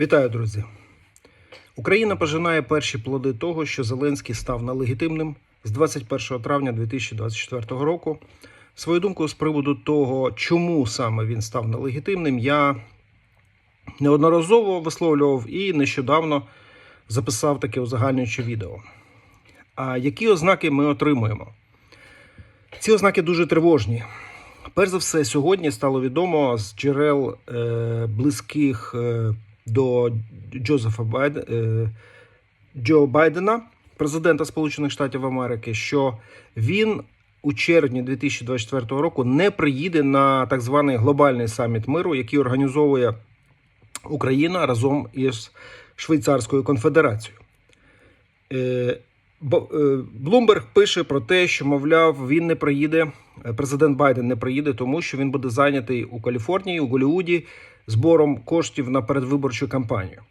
Вітаю, друзі! Україна пожинає перші плоди того, що Зеленський став нелегітимним з 21 травня 2024 року. Свою думку з приводу того, чому саме він став нелегітимним, я неодноразово висловлював і нещодавно записав таке узагальнююче відео. А які ознаки ми отримуємо? Ці ознаки дуже тривожні. Перш за все, сьогодні стало відомо з джерел е, близьких е, до Джозефа Байд... е, Джо Байдена, президента Сполучених Штатів Америки, що він у червні 2024 року не приїде на так званий глобальний саміт миру, який організовує Україна разом із Швейцарською конфедерацією. Е, Блумберг пише про те, що, мовляв, він не приїде, е, президент Байден не приїде, тому що він буде зайнятий у Каліфорнії, у Голлівуді збором коштів на передвиборчу кампанію.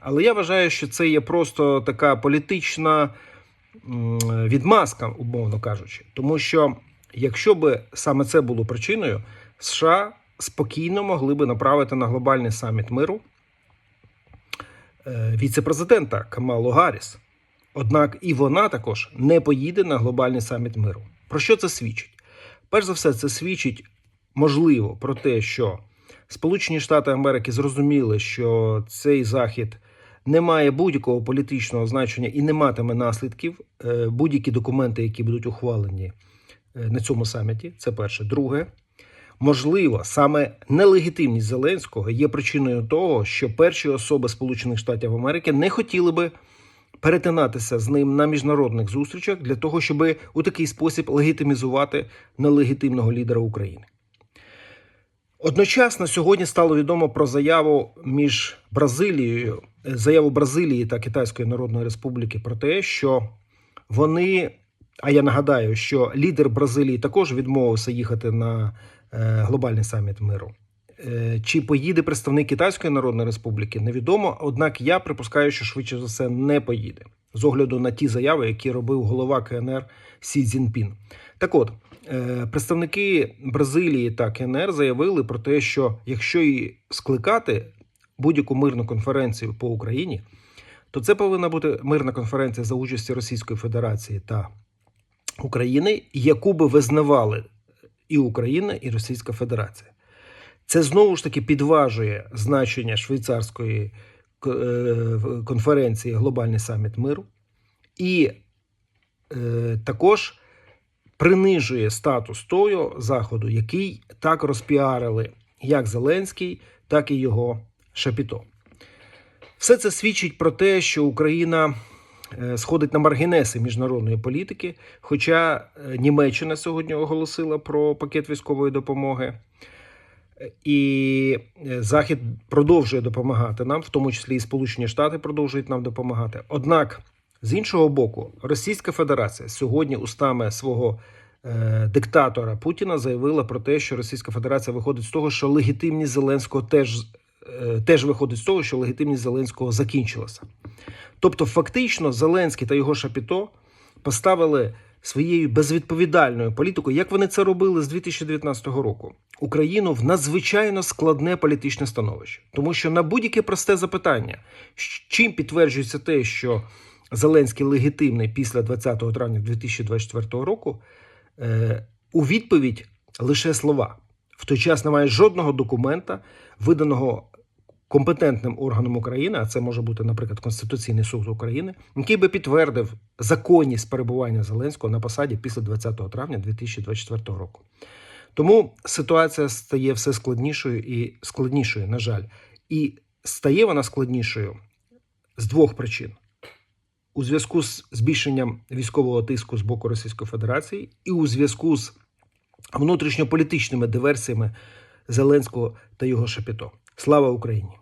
Але я вважаю, що це є просто така політична відмазка, умовно кажучи. Тому що якщо би саме це було причиною, США спокійно могли би направити на глобальний саміт миру е, віце-президента Камалу Гарріс. Однак і вона також не поїде на глобальний саміт миру. Про що це свідчить? Перш за все, це свідчить можливо про те, що Сполучені Штати Америки зрозуміли, що цей захід не має будь-якого політичного значення і не матиме наслідків. Е, Будь-які документи, які будуть ухвалені е, на цьому саміті, це перше. Друге, можливо, саме нелегітимність Зеленського є причиною того, що перші особи Сполучених Штатів Америки не хотіли би перетинатися з ним на міжнародних зустрічах для того, щоб у такий спосіб легітимізувати нелегітимного лідера України. Одночасно сьогодні стало відомо про заяву між Бразилією, заяву Бразилії та Китайської Народної Республіки про те, що вони, а я нагадаю, що лідер Бразилії також відмовився їхати на е, глобальний саміт миру. Е, Чи поїде представник Китайської Народної Республіки, невідомо. Однак я припускаю, що швидше за все не поїде з огляду на ті заяви, які робив голова КНР Сі Цзіньпін. Так от, е, представники Бразилії та КНР заявили про те, що якщо і скликати будь-яку мирну конференцію по Україні, то це повинна бути мирна конференція за участі Російської Федерації та України, яку би визнавали і Україна, і Російська Федерація. Це знову ж таки підважує значення швейцарської е, конференції Глобальний саміт миру і е, також принижує статус того заходу, який так розпіарили як Зеленський, так і його Шапіто. Все це свідчить про те, що Україна е, сходить на маргінеси міжнародної політики. Хоча Німеччина сьогодні оголосила про пакет військової допомоги. І е, Захід продовжує допомагати нам, в тому числі і Сполучені Штати продовжують нам допомагати. Однак, з іншого боку, Російська Федерація сьогодні устами свого е, диктатора Путіна заявила про те, що Російська Федерація виходить з того, що легітимність Зеленського теж, е, теж виходить з того, що легітимність Зеленського закінчилася. Тобто, фактично, Зеленський та його Шапіто поставили своєю безвідповідальною політикою, як вони це робили з 2019 року, Україну в надзвичайно складне політичне становище, тому що на будь-яке просте запитання, чим підтверджується те, що Зеленський легітимний після 20 травня 2024 року, е, у відповідь лише слова. В той час немає жодного документа, виданого компетентним органом України, а це може бути, наприклад, Конституційний суд України, який би підтвердив законність перебування Зеленського на посаді після 20 травня 2024 року. Тому ситуація стає все складнішою і складнішою, на жаль, і стає вона складнішою з двох причин. У зв'язку з збільшенням військового тиску з боку Російської Федерації і у зв'язку з внутрішньополітичними диверсіями Зеленського та його Шапіто. Слава Україні!